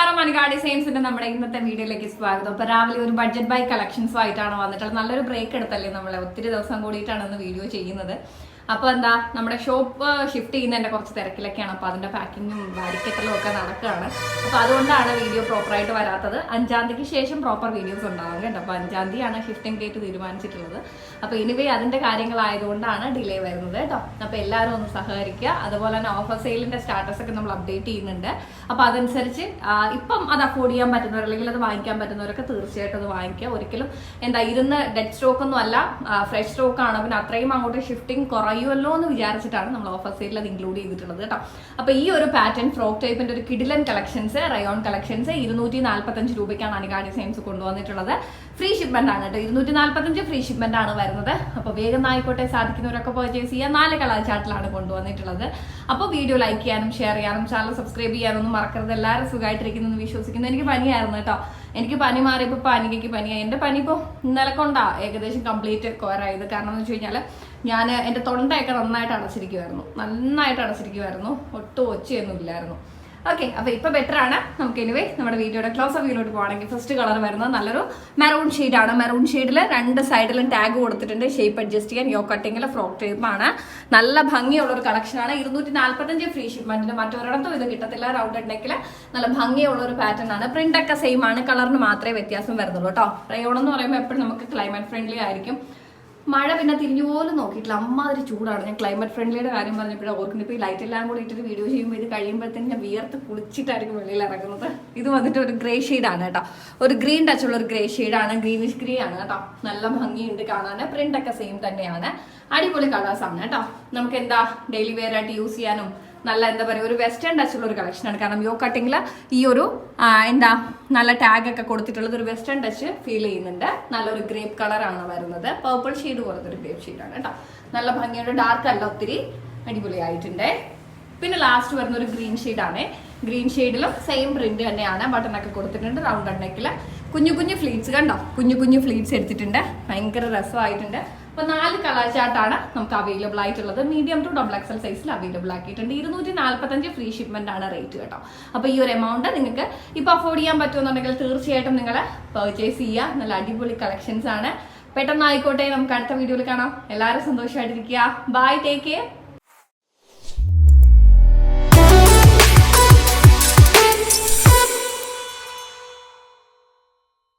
നമസ്കാരം. മണികാ ഡിസൈൻസിന്റെ നമ്മുടെ ഇന്നത്തെ വീഡിയോയിലേക്ക് സ്വാഗതം. അപ്പൊ രാവിലെ ഒരു ബഡ്ജറ്റ് ബൈ കളക്ഷൻസും ആയിട്ടാണ് വന്നിട്ടുള്ളത്. നല്ലൊരു ബ്രേക്ക് എടുത്തല്ലേ നമ്മളെ? ഒത്തിരി ദിവസം കൂടിയിട്ടാണ് ഇന്ന് വീഡിയോ ചെയ്യുന്നത്. അപ്പൊ എന്താ നമ്മുടെ ഷോപ്പ് ഷിഫ്റ്റ് ചെയ്യുന്നതിന്റെ കുറച്ച് തിരക്കിലൊക്കെയാണ് അപ്പോൾ അതിന്റെ പാക്കിങ്ങും വാരിക്കെട്ടലും ഒക്കെ നടക്കുകയാണ് അപ്പോൾ അതുകൊണ്ടാണ് വീഡിയോ പ്രോപ്പറായിട്ട് വരാത്തത്. അഞ്ചാം തീയതിക്ക് ശേഷം പ്രോപ്പർ വീഡിയോസ് ഉണ്ടാവും കേട്ടോ. അപ്പോൾ അഞ്ചാം തീയതിയാണ് ഷിഫ്റ്റിംഗ് ഡേറ്റ് തീരുമാനിച്ചിട്ടുള്ളത്. അപ്പോൾ ഇനിവേ അതിന്റെ കാര്യങ്ങളായതുകൊണ്ടാണ് ഡിലേ വരുന്നത് കേട്ടോ. അപ്പോൾ എല്ലാവരും ഒന്ന് സഹകരിക്കുക. അതുപോലെ തന്നെ ഓഫർ സെയിലിന്റെ സ്റ്റാറ്റസ് ഒക്കെ നമ്മൾ അപ്ഡേറ്റ് ചെയ്യുന്നുണ്ട്. അപ്പോൾ അതനുസരിച്ച് ഇപ്പം അത് അഫോർഡ് ചെയ്യാൻ പറ്റുന്നവർ അല്ലെങ്കിൽ അത് വാങ്ങിക്കാൻ പറ്റുന്നവരൊക്കെ തീർച്ചയായിട്ടും അത് വാങ്ങിക്കുക. ഒരിക്കലും എന്താ ഇരുന്ന് ഡെഡ് സ്റ്റോക്ക് ഒന്നും അല്ല ഫ്രഷ് സ്റ്റോക്ക് ആണ്. പിന്നെ അത്രയും അങ്ങോട്ട് ഷിഫ്റ്റിംഗ് കുറയുമല്ലോ എന്ന് വിചാരിച്ചിട്ടാണ് നമ്മൾ ഓഫർ സെയിലിൽ അത് ഇൻക്ലൂഡ് ചെയ്തിട്ടുള്ളത് കേട്ടോ. അപ്പൊ ഈ ഒരു പാറ്റേൺ ഫ്രോക്ക് ടൈപ്പിന്റെ ഒരു കിഡിലൻ കളക്ഷൻസ് റയോൺ കളക്ഷൻസ് ഇരുന്നൂറ്റി നാല്പത്തഞ്ച് രൂപയ്ക്കാണ് അനികാ ഡിസൈൻസ് കൊണ്ടുവന്നിട്ടുള്ളത്. ഫ്രീ ഷിപ്മെന്റ് ആണ് കേട്ടോ. ഇരുന്നൂറ്റി നാല്പത്തഞ്ച് ഫ്രീ ഷിപ്മെന്റ് ആണ് വരുന്നത്. അപ്പോൾ വേഗം ആയിക്കോട്ടെ സാധിക്കുന്നവരൊക്കെ പർച്ചേസ് ചെയ്യാൻ നാല് കളർ ചാർട്ടിലാണ് കൊണ്ടുവന്നിട്ടുള്ളത്. അപ്പോൾ വീഡിയോ ലൈക്ക് ചെയ്യാനും ഷെയർ ചെയ്യാനും ചാനൽ സബ്സ്ക്രൈബ് ചെയ്യാനൊന്നും മറക്കരുത്. എല്ലാവരും സുഖമായിട്ടിരിക്കുന്നു എന്ന് വിശ്വസിക്കുന്നു. എനിക്ക് പനിയായിരുന്നു കേട്ടോ. എനിക്ക് പനി മാറിയപ്പോൾ പനിക്ക് പനിയായി. എന്റെ പനി ഇപ്പോൾ ഇന്നലെ കൊണ്ടാണ് ഏകദേശം കംപ്ലീറ്റ് കോരായത്. കാരണം എന്ന് വെച്ച് കഴിഞ്ഞാൽ ഞാൻ എന്റെ തൊണ്ടയൊക്കെ നന്നായിട്ട് അടച്ചിരിക്കുമായിരുന്നു നന്നായിട്ട് അടച്ചിരിക്കുമായിരുന്നു ഒട്ടും ഒച്ചയൊന്നും ഇല്ലായിരുന്നു. ഓക്കെ അപ്പൊ ഇപ്പൊ ബെറ്റർ ആണ്. നമുക്ക് എനിവേ നമ്മുടെ വീഡിയോയുടെ ക്ലോസ് ഓഫ് വ്യൂലോട്ട് പോകണമെങ്കിൽ ഫസ്റ്റ് കളർ വരുന്നത് നല്ലൊരു മെറൂൺ ആണ്. മെറൂൺ ഷെയ്ഡിൽ രണ്ട് സൈഡിലും ടാഗ് കൊടുത്തിട്ടുണ്ട്. ഷേപ്പ് അഡ്ജസ്റ്റ് ചെയ്യാൻ യോ കട്ടിങ്ങിൽ ഫ്രോക്ക് ടൈപ്പ് ആണ്. നല്ല ഭംഗിയുള്ള ഒരു കളക്ഷൻ ആണ്. ഇരുന്നൂറ്റി നാല്പത്തഞ്ച് ഫ്രീ ഷിപ്മെന്റിന് മറ്റൊരിടത്തും ഇത് കിട്ടത്തില്ല. റൗണ്ട് നെക്കിൽ നല്ല ഭംഗിയുള്ള ഒരു പാറ്റേൺ ആണ്. പ്രിന്റ് ഒക്കെ സെയിം ആണ്. കളറിന് മാത്രമേ വ്യത്യാസം വരുന്നുള്ളൂ കേട്ടോ. റയോൺ എന്ന് പറയുമ്പോൾ എപ്പോഴും നമുക്ക് ക്ലൈമറ്റ് ഫ്രണ്ട്ലി ആയിരിക്കും. മഴ പിന്നെ തിരിഞ്ഞു പോലും നോക്കിയിട്ടില്ല. അമ്മാതിരി ചൂടാണ്. ഞാൻ ക്ലൈമറ്റ് ഫ്രണ്ട്ലിയുടെ കാര്യം പറഞ്ഞപ്പോഴേ ഓർക്കുന്നു ഇപ്പോൾ ഈ ലൈറ്റ് എല്ലാം കൂടി ഇട്ടിട്ട് വീഡിയോ ചെയ്യുമ്പോൾ ഇത് കഴിയുമ്പോഴത്തേക്കും ഞാൻ വിയർത്ത് കുളിച്ചിട്ടായിരിക്കും വെളിയിൽ ഇറങ്ങുന്നത്. ഇത് വന്നിട്ട് ഒരു ഗ്രേ ആണ് കേട്ടോ. ഒരു ഗ്രീൻ ടച്ച് ഉള്ള ഒരു ഗ്രേ ആണ്. ഗ്രീനിഷ് ഗ്രീ ആണ് കേട്ടോ. നല്ല ഭംഗിയുണ്ട് കാണാൻ ഒക്കെ സെയിം തന്നെയാണ്. അടിപൊളി കളേഴ്സ് ആണ് കേട്ടോ. നമുക്ക് എന്താ ഡെയിലി വെയർ ആയിട്ട് യൂസ് ചെയ്യാനും നല്ല എന്താ പറയുക ഒരു വെസ്റ്റേൺ ടച്ചുള്ള ഒരു കളക്ഷനാണ് കാരണം യോ കട്ടിങ്ങിൽ ഈ ഒരു എന്താ നല്ല ടാഗ് ഒക്കെ കൊടുത്തിട്ടുള്ളത് ഒരു വെസ്റ്റേൺ ടച്ച് ഫീൽ ചെയ്യുന്നുണ്ട്. നല്ലൊരു ഗ്രേപ്പ് കളറാണ് വരുന്നത്. പേർപ്പിൾ ഷെയ്ഡ് പോലത്തെ ഒരു ഗ്രേപ്പ് ഷെയ്ഡാണ് കേട്ടോ. നല്ല ഭംഗിയുടെ ഡാർക്ക് അല്ല ഒത്തിരി അടിപൊളിയായിട്ടുണ്ട്. പിന്നെ ലാസ്റ്റ് വരുന്ന ഒരു ഗ്രീൻ ആണ്. ഗ്രീൻ ഷെയ്ഡിലും സെയിം പ്രിന്റ് തന്നെയാണ്. ബട്ടൺ ഒക്കെ കൊടുത്തിട്ടുണ്ട്. റൗണ്ട് നെക്കിൽ കുഞ്ഞു കുഞ്ഞു ഫ്ലീറ്റ്സ് കണ്ടോ? കുഞ്ഞു കുഞ്ഞു ഫ്ലീറ്റ്സ് എടുത്തിട്ടുണ്ട്. ഭയങ്കര രസമായിട്ടുണ്ട്. അപ്പൊ നാല് കളർ ചാർട്ടാണ് നമുക്ക് അവൈലബിൾ ആയിട്ടുള്ളത്. മീഡിയം ടു ഡബിൾ എക്സൽ സൈസിൽ അവൈലബിൾ ആക്കിയിട്ടുണ്ട്. ഇരുന്നൂറ്റി നാല്പത്തഞ്ച് ഫ്രീ ഷിപ്മെന്റ് ആണ് റേറ്റ് കേട്ടോ. അപ്പോൾ ഈ ഒരു എമൗണ്ട് നിങ്ങൾക്ക് ഇപ്പൊ അഫോർഡ് ചെയ്യാൻ പറ്റുമെന്നുണ്ടെങ്കിൽ തീർച്ചയായിട്ടും നിങ്ങൾ പർച്ചേസ് ചെയ്യുക. നല്ല അടിപൊളി കളക്ഷൻസ് ആണ്. പെട്ടെന്ന് ആയിക്കോട്ടെ നമുക്ക് അടുത്ത വീഡിയോയിൽ കാണാം. എല്ലാവരും സന്തോഷമായിട്ടിരിക്കുക. Bye take care